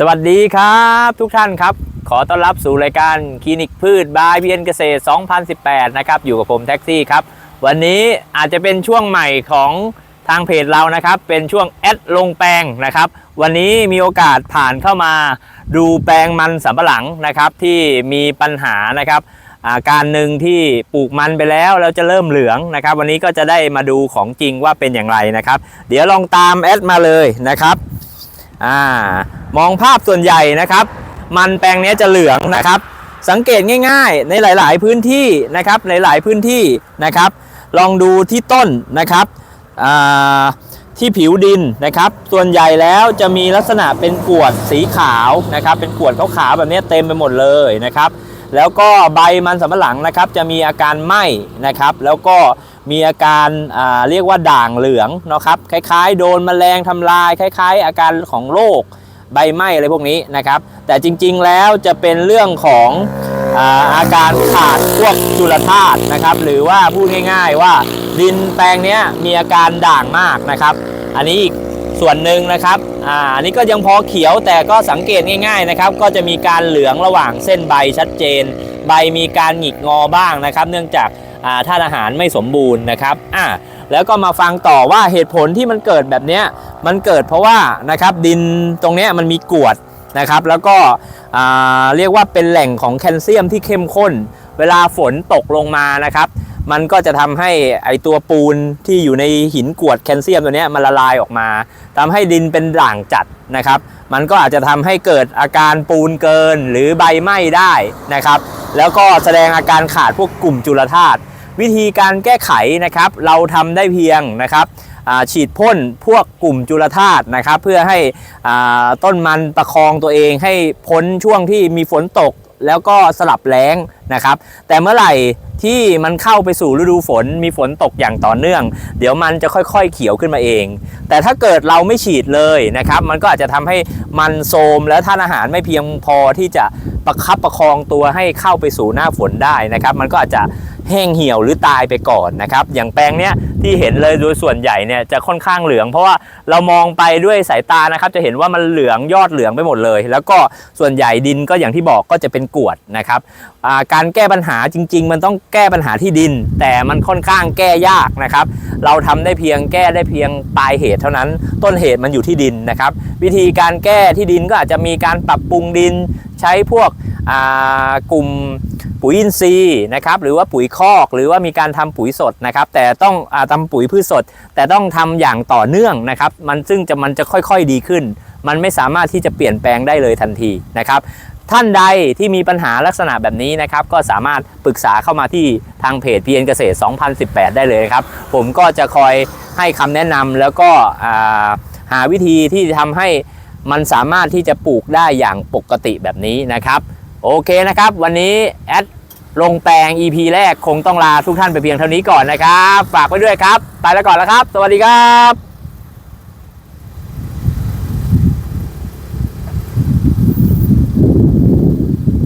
สวัสดีครับทุกท่านครับ ขอต้อนรับสู่รายการคลินิกพืชบายเบียนเกษตร 2018 นะครับ อยู่กับผมแท็กซี่ครับ วันนี้อาจจะเป็นช่วงใหม่ของทางเพจเรานะครับ เป็นช่วงแอดลงแปลงนะครับ วันนี้มีโอกาสผ่านเข้ามาดูแปลงมันสำปะหลังนะครับ ที่มีปัญหานะครับาการหนึ่งที่ปลูกมันไปแล้วแล้วจะเริ่มเหลืองนะครับ วันนี้ก็จะได้มาดูของจริงว่าเป็นอย่างไรนะครับ เดี๋ยวลองตามแอดมาเลยนะครับอ่ามองภาพส่วนใหญ่นะครับ มันแปลงนี้จะเหลืองนะครับ สังเกตง่ายๆ ในหลาย ๆ พื้นที่นะครับในหลายพื้นที่นะครับ ลองดูที่ต้นนะครับที่ผิวดินนะครับ ส่วนใหญ่แล้วจะมีลักษณะเป็นกวดสีขาวนะครับ เป็นกวดขาวๆแบบนี้เต็มไปหมดเลยนะครับ แล้วก็ใบมันสำปะหลังนะครับ จะมีอาการไหม้นะครับ แล้วก็มีอาการาเรียกว่าด่างเหลืองนะครับ คล้ายๆ โดนแมลงทำลาย คล้าย ๆ อาการของโรค ใบไหม้อะไรพวกนี้นะครับ แต่จริงๆแล้วจะเป็นเรื่องของอาการขาดพวกจุลธาตุนะครับ หรือว่าพูดง่ายๆว่าดินแปลงนี้มีอาการด่างมากนะครับ อันนี้อีกส่วนหนึ่งนะครับอ่าอันนี้ก็ยังพอเขียวแต่ก็สังเกตง่าย ๆนะครับ ก็จะมีการเหลืองระหว่างเส้นใบชัดเจน ใบมีการหงิกงอบ้างนะครับ เนื่องจากอ่าธาตุอาหารไม่สมบูรณ์นะครับอ่า แล้วก็มาฟังต่อว่าเหตุผลที่มันเกิดแบบนี้มันเกิดเพราะว่านะครับดินตรงนี้มันมีกรวดนะครับ แล้วก็เรียกว่าเป็นแหล่งของแคลเซียมที่เข้มข้น เวลาฝนตกลงมานะครับมันก็จะทำให้ไอตัวปูนที่อยู่ในหินกรวดแคลเซียมตัวนี้มันละลายออกมาทำให้ดินเป็นด่างจัดนะครับ มันก็อาจจะทำให้เกิดอาการปูนเกินหรือใบไหม้ได้นะครับ แล้วก็แสดงอาการขาดพวกกลุ่มจุลธาตุ วิธีการแก้ไขนะครับ เราทำได้เพียงนะครับฉีดพ่นพวกกลุ่มจุลธาตุนะครับ เพื่อให้ต้นมันประคองตัวเองให้พ้นช่วงที่มีฝนตก แล้วก็สลับแรง นะครับ แต่เมื่อไหร่ที่มันเข้าไปสู่ฤดูฝนมีฝนตกอย่างต่อเนื่อง เดี๋ยวมันจะค่อยๆเขียวขึ้นมาเอง แต่ถ้าเกิดเราไม่ฉีดเลยนะครับ มันก็อาจจะทำให้มันโทมและท่านอาหารไม่เพียงพอที่จะประคับประคองตัวให้เข้าไปสู่หน้าฝนได้นะครับ มันก็อาจจะแห้งเหี่ยวหรือตายไปก่อนนะครับ อย่างแปลงเนี้ยที่เห็นเลยโดยส่วนใหญ่เนี่ยจะค่อนข้างเหลือง เพราะว่าเรามองไปด้วยสายตานะครับ จะเห็นว่ามันเหลืองยอดเหลืองไปหมดเลย แล้วก็ส่วนใหญ่ดินก็อย่างที่บอกก็จะเป็นกรวดนะครับอ่าการแก้ปัญหาจริง ๆ มันต้องแก้ปัญหาที่ดิน แต่มันค่อนข้างแก้ยากนะครับ เราทำได้เพียงแก้ได้เพียงปลายเหตุเท่านั้น ต้นเหตุมันอยู่ที่ดินนะครับ วิธีการแก้ที่ดินก็อาจจะมีการปรับปรุงดิน ใช้พวกอ่ากลุ่ม ปุ๋ยอินทรีย์นะครับหรือว่าปุ๋ยคอก หรือว่ามีการทำปุ๋ยสดนะครับแต่ต้องอาทำปุ๋ยพืชสด แต่ต้องทำอย่างต่อเนื่องนะครับมันซึ่งจะมันจะค่อยๆดีขึ้น มันไม่สามารถที่จะเปลี่ยนแปลงได้เลยทันทีนะครับท่านใดที่มีปัญหาลักษณะแบบนี้นะครับ ก็สามารถปรึกษาเข้ามาที่ทางเพจ PN เกษตร 2018 ได้เลยครับ ผมก็จะคอยให้คำแนะนำแล้วก็หาวิธีที่จะทำให้มันสามารถที่จะปลูกได้อย่างปกติแบบนี้นะครับ โอเคนะครับ วันนี้แอดลงแปลง EP แรกคงต้องลาทุกท่านไปเพียงเท่านี้ก่อนนะครับ ฝากไว้ด้วยครับ ไปแล้วก่อนแล้วครับ สวัสดีครับ